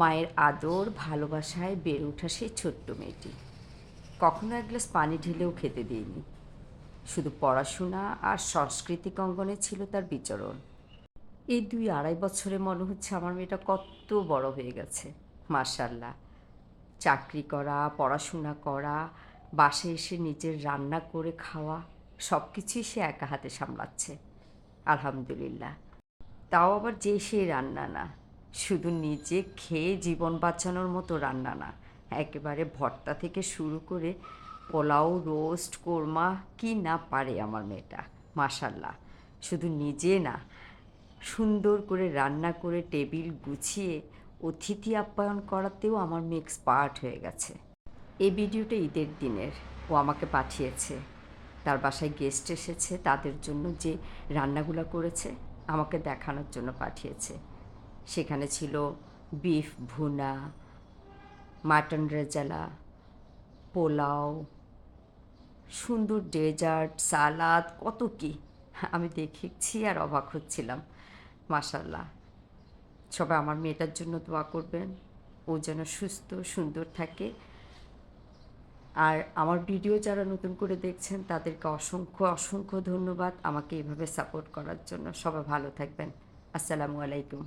মায়ের আদর, ভালোবাসায় বেড়ে ওঠা সেই ছোট্ট মেয়েটি। কখনো এক গ্লাস পানি ঢেলেও খেতে দিইনি। শুধু পড়াশোনা আর সাংস্কৃতিক অঙ্গনে ছিল তার বিচরণ। এই দুই আড়াই বছরে মনে হচ্ছে আমার মেয়েটা কত বড় হয়ে গেছে। মার্শাল্লাহ চাকরি করা, পড়াশোনা করা বাসে এসে নিজের রান্না করে খাওয়া সব কিছুই সে একা হাতে সামলাচ্ছে। আলহামদুলিল্লাহ। তাও আবার যে সেই রান্না না। শুধু নিজে খেয়ে জীবন বাঁচানোর মতো রান্না না, একেবারে ভর্তা থেকে শুরু করে পোলাও, রোস্ট, কোরমা, কি না পারে আমার মেয়েটা, মাশাল্লাহ। শুধু নিজে না, সুন্দর করে রান্না করে টেবিল গুছিয়ে অতিথি আপ্যায়ন করাতেও আমার মেয়ে এক্সপার্ট হয়ে গেছে। এই ভিডিওটা ঈদের দিনের, ও আমাকে পাঠিয়েছে। তার বাসায় গেস্ট এসেছে, তাদের জন্য যে রান্নাগুলো করেছে, আমাকে দেখানোর জন্য পাঠিয়েছে। সেখানে ছিল বিফ ভুনা মাটন রেজালা, পোলাও, সুন্দর ডেজার্ট সালাদ কত কি। আমি দেখেছি আর অবাক হচ্ছিলাম। মাসাল্লাহ সবাই আমার মেয়েটার জন্য দোয়া করবেন। ও যেন সুস্থ, সুন্দর থাকে। আর আমার ভিডিও যারা নতুন করে দেখছেন, তাদেরকে অসংখ্য অসংখ্য ধন্যবাদ। আমাকে এভাবে সাপোর্ট করার জন্য সবাই ভালো থাকবেন। আসসালামু আলাইকুম।